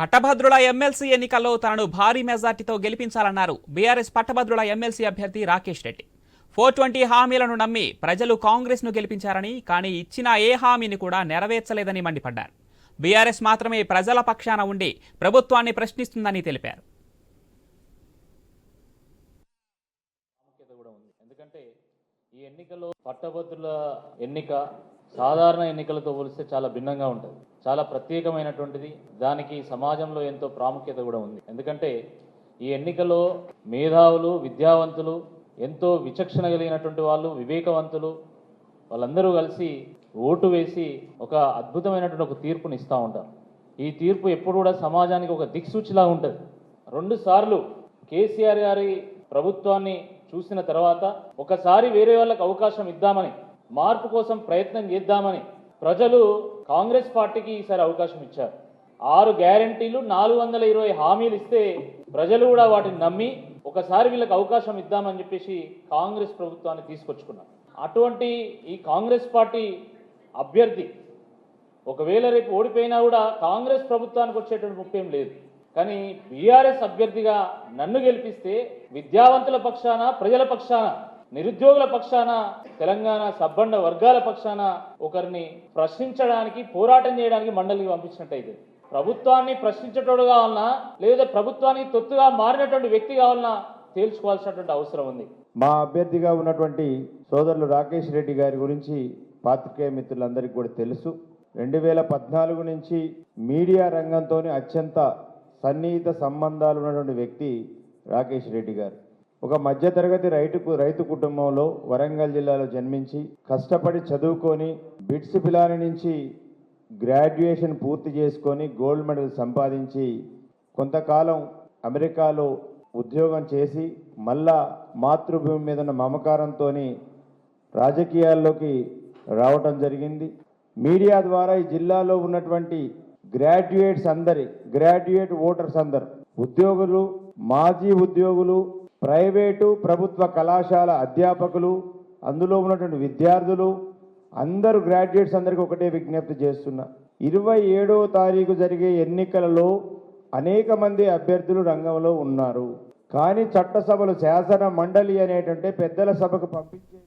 పట్టభద్రుల ఎమ్మెల్సీ ఎన్నికల్లో తనను భారీ మెజార్టీతో గెలిపించాలన్నారు బీఆర్ఎస్ పట్టభద్రుల ఎమ్మెల్సీ అభ్యర్థి రాకేష్ రెడ్డి. ఫోర్ ట్వంటీ హామీలను నమ్మి ప్రజలు కాంగ్రెస్ను గెలిపించారని కానీ ఇచ్చిన ఏ హామీని కూడా నెరవేర్చలేదని మండిపడ్డారు. బీఆర్ఎస్ మాత్రమే ప్రజల పక్షాన ఉండి ప్రభుత్వాన్ని ప్రశ్నిస్తుందని తెలిపారు. ఎందుకంటే ఈ ఎన్నికలో పట్టభద్రుల ఎన్నిక సాధారణ ఎన్నికలతో పోలిస్తే చాలా భిన్నంగా ఉంటుంది. చాలా ప్రత్యేకమైనటువంటిది. దానికి సమాజంలో ఎంతో ప్రాముఖ్యత కూడా ఉంది. ఎందుకంటే ఈ ఎన్నికలో మేధావులు విద్యావంతులు ఎంతో విచక్షణ కలిగినటువంటి వాళ్ళు వివేకవంతులు వాళ్ళందరూ కలిసి ఓటు వేసి ఒక అద్భుతమైనటువంటి ఒక తీర్పుని ఇస్తూ ఉంటారు. ఈ తీర్పు ఎప్పుడు కూడా సమాజానికి ఒక దిక్సూచిలా ఉంటుంది. రెండు సార్లు కేసీఆర్ గారి ప్రభుత్వాన్ని చూసిన తర్వాత ఒకసారి వేరే వాళ్ళకి అవకాశం ఇద్దామని మార్పు కోసం ప్రయత్నం చేద్దామని ప్రజలు కాంగ్రెస్ పార్టీకి ఈసారి అవకాశం ఇచ్చారు. ఆరు గ్యారంటీలు నాలుగు వందల ఇరవై హామీలు ఇస్తే ప్రజలు కూడా వాటిని నమ్మి ఒకసారి వీళ్ళకి అవకాశం ఇద్దామని చెప్పేసి కాంగ్రెస్ ప్రభుత్వాన్ని తీసుకొచ్చుకున్నారు. అటువంటి ఈ కాంగ్రెస్ పార్టీ అభ్యర్థి ఒకవేళ రేపు ఓడిపోయినా కూడా కాంగ్రెస్ ప్రభుత్వానికి వచ్చేటువంటి ముప్పేం లేదు. కానీ బీఆర్ఎస్ అభ్యర్థిగా నన్ను గెలిపిస్తే విద్యావంతుల పక్షాన ప్రజల పక్షాన నిరుద్యోగుల పక్షాన తెలంగాణ సబ్బండ వర్గాల పక్షాన ఒకరిని ప్రశ్నించడానికి పోరాటం చేయడానికి మండలికి పంపించినట్టయితే ప్రభుత్వాన్ని ప్రశ్నించేటోడు కావాలన్నా లేదా ప్రభుత్వానికి తొత్తుగా మారినటువంటి వ్యక్తి కావాలన్నా తేల్చుకోవాల్సినటువంటి అవసరం ఉంది. మా అభ్యర్థిగా ఉన్నటువంటి సోదరులు రాకేష్ రెడ్డి గారి గురించి పాత్రికేయ మిత్రులందరికీ కూడా తెలుసు. రెండు వేల పద్నాలుగు నుంచి మీడియా రంగంతో అత్యంత సన్నిహిత సంబంధాలు ఉన్నటువంటి వ్యక్తి రాకేష్ రెడ్డి గారు. ఒక మధ్యతరగతి రైతుకు రైతు కుటుంబంలో వరంగల్ జిల్లాలో జన్మించి కష్టపడి చదువుకొని బిట్స్ పిలాని నుంచి గ్రాడ్యుయేషన్ పూర్తి చేసుకొని గోల్డ్ మెడల్ సంపాదించి కొంతకాలం అమెరికాలో ఉద్యోగం చేసి మళ్ళా మాతృభూమి మీద ఉన్న మమకారంతో రాజకీయాల్లోకి రావటం జరిగింది. మీడియా ద్వారా ఈ జిల్లాలో ఉన్నటువంటి గ్రాడ్యుయేట్స్ అందరి గ్రాడ్యుయేట్ ఓటర్స్ అందరు ఉద్యోగులు మాజీ ఉద్యోగులు ప్రైవేటు ప్రభుత్వ కళాశాల అధ్యాపకులు అందులో ఉన్నటువంటి విద్యార్థులు అందరూ గ్రాడ్యుయేట్స్ అందరికీ ఒకటే విజ్ఞప్తి చేస్తున్నా. ఇరవై ఏడవ తారీఖు జరిగే ఎన్నికలలో అనేక మంది అభ్యర్థులు రంగంలో ఉన్నారు. కానీ చట్టసభలు శాసన మండలి అనేటంటే పెద్దల సభకు పంపించే